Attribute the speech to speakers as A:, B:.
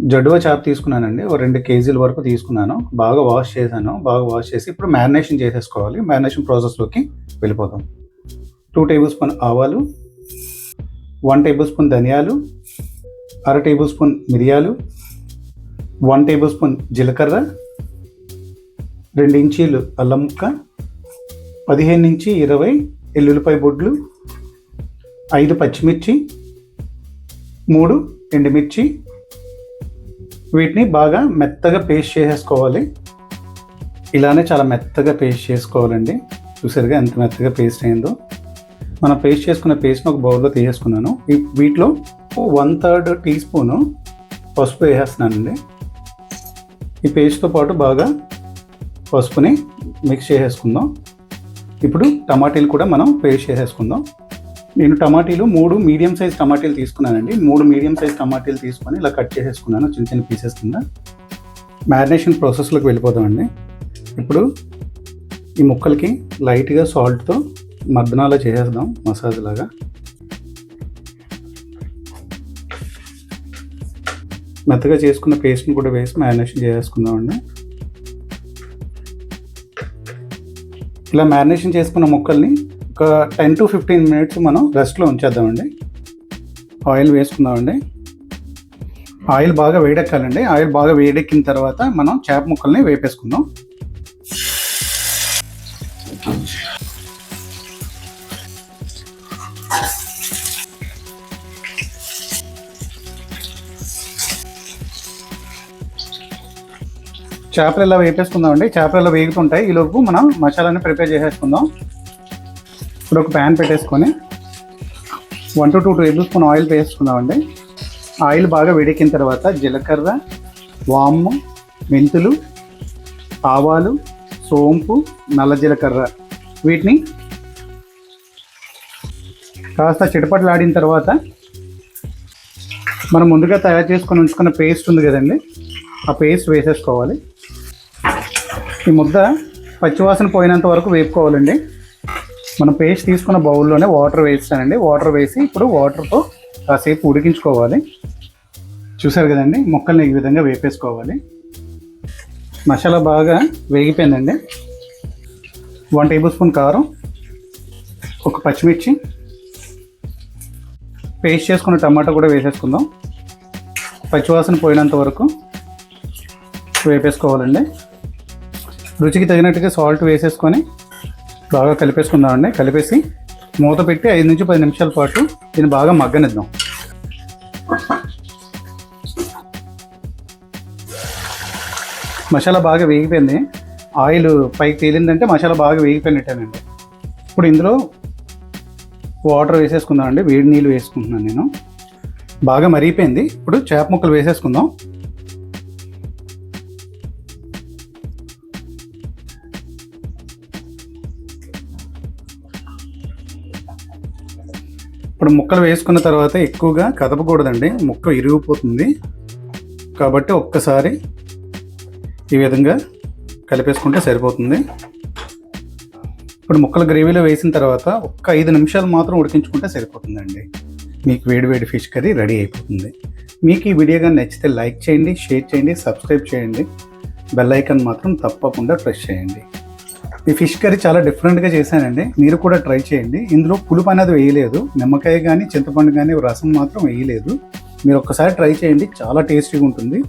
A: జడ్వా చేప తీసుకున్నానండి. ఒక రెండు కేజీల వరకు తీసుకున్నాను. బాగా వాష్ చేశాను. బాగా వాష్ చేసి ఇప్పుడు మ్యారినేషన్ చేసేసుకోవాలి. మ్యారినేషన్ ప్రాసెస్లోకి వెళ్ళిపోతాం. టూ టేబుల్ స్పూన్ ఆవాలు వన్ టేబుల్ స్పూన్ ధనియాలు అర టేబుల్ స్పూన్ మిరియాలు వన్ టేబుల్ స్పూన్ జీలకర్ర రెండు ఇంచీలు అల్లం ముక్క పదిహేను నుంచి ఇరవై ఎల్లుల్లిపాయ బొడ్లు ఐదు పచ్చిమిర్చి మూడు ఎండుమిర్చి వీటిని బాగా మెత్తగా పేస్ట్ చేసేసుకోవాలి. ఇలానే చాలా మెత్తగా పేస్ట్ చేసుకోవాలండి. చూసారుగా ఎంత మెత్తగా పేస్ట్ అయిందో. మనం పేస్ట్ చేసుకున్న పేస్ట్ని ఒక బౌల్లో తీసేసుకున్నాను. వీటిలో వన్ థర్డ్ టీ స్పూను పసుపు వేసేస్తున్నానండి. ఈ పేస్ట్తో పాటు బాగా పసుపుని మిక్స్ చేసేసుకుందాం. ఇప్పుడు టమాటీలు కూడా మనం పేస్ట్ చేసేసుకుందాం. నేను టమాటీలు మూడు మీడియం సైజ్ టమాటీలు తీసుకున్నానండి. మూడు మీడియం సైజ్ టమాటీలు తీసుకొని ఇలా కట్ చేసేసుకున్నాను చిన్న చిన్న పీసెస్ కింద. మ్యారినేషన్ ప్రాసెస్లోకి వెళ్ళిపోతామండి ఇప్పుడు ఈ ముక్కలకి లైట్గా సాల్ట్తో మగ్నాలో చేసేద్దాం మసాజ్ లాగా. మెత్తగా చేసుకున్న పేస్ట్ని కూడా వేసి మ్యారినేషన్ చేసేసుకుందామండి. ఇలా మ్యారినేషన్ చేసుకున్న ముక్కల్ని ఒక టెన్ టు ఫిఫ్టీన్ మినిట్స్ మనం రెస్ట్లో ఉంచేద్దామండి. ఆయిల్ వేసుకుందామండి. ఆయిల్ బాగా వేడెక్కాలండి. ఆయిల్ బాగా వేడెక్కిన తర్వాత మనం చేప ముక్కల్ని వేపేసుకుందాం. చేపలు ఇలా వేపేసుకుందామండి? చేపలు ఇలా వేగుతుంటాయి? ఈలోపు మనం మసాలాని ప్రిపేర్ చేసేసుకుందాం. ఇప్పుడు ఒక ప్యాన్ పెట్టేసుకొని one two two tablespoon oil వేసుకుందామండి. ఆయిల్ బాగా వేడెక్కిన తర్వాత జీలకర్ర వాము మెంతులు ఆవాలు సోంపు నల్ల జీలకర్ర. వీటిని కాస్త చిటపట్లాడిన తర్వాత మనం ముందుగా తయారు చేసుకొని ఉంచుకున్న పేస్ట్ ఉంది కదండి. ఆ పేస్ట్ వేసేసుకోవాలి. ఈ ముద్ద పచ్చివాసన పోయినంత వరకు వేపుకోవాలండి. మనం పేస్ట్ తీసుకున్న బౌల్లోనే వాటర్ వేస్తానండి. వాటర్ వేసి ఇప్పుడు వాటర్తో కాసేపు ఉడికించుకోవాలి. చూసారు కదండి? ముక్కల్ని ఈ విధంగా వేపేసుకోవాలి. మసాలా బాగా వేగిపోయిందండి. వన్ టేబుల్ స్పూన్ కారం ఒక పచ్చిమిర్చి. పేస్ట్ చేసుకున్న టమాటా కూడా వేసేసుకుందాం. పచ్చివాసన పోయినంత వరకు వేపేసుకోవాలండి. రుచికి తగినట్టుగా సాల్ట్ వేసేసుకొని బాగా కలిపేసుకుందామండి. కలిపేసి మూత పెట్టి ఐదు నుంచి పది నిమిషాల పాటు దీన్ని బాగా మగ్గనిద్దాం. మసాలా బాగా వేగిపోయింది. ఆయిల్ పైకి తేలిందంటే మసాలా బాగా వేగిపోయినట్టేనండి. ఇప్పుడు ఇందులో వాటర్ వేసేసుకుందామండి. వేడి నీళ్ళు వేసుకుంటున్నాను నేను. బాగా మరిగిపోయింది. ఇప్పుడు చేప ముక్కలు వేసేసుకుందాం. ఇప్పుడు ముక్కలు వేసుకున్న తర్వాత ఎక్కువగా కదపకూడదండి. ముక్క ఇరిగిపోతుంది. కాబట్టి ఒక్కసారి ఈ విధంగా కలిపేసుకుంటే సరిపోతుంది. ఇప్పుడు ముక్కలు గ్రేవీలో వేసిన తర్వాత ఒక్క ఐదు నిమిషాలు మాత్రం ఉడికించుకుంటే సరిపోతుందండి. మీకు వేడి వేడి ఫిష్ కర్రీ రెడీ అయిపోతుంది. మీకు ఈ వీడియో కానీ నచ్చితే లైక్ చేయండి షేర్ చేయండి సబ్స్క్రైబ్ చేయండి. బెల్ ఐకాన్ మాత్రం తప్పకుండా ప్రెస్ చేయండి. ఈ ఫిష్ కర్రీ చాలా డిఫరెంట్గా చేశానండి. మీరు కూడా ట్రై చేయండి. ఇందులో పులుపు అనేది వేయలేదు. నిమ్మకాయ కానీ చింతపండు కానీ రసం మాత్రం వేయలేదు. మీరు ఒక్కసారి ట్రై చేయండి. చాలా టేస్టీగా ఉంటుంది.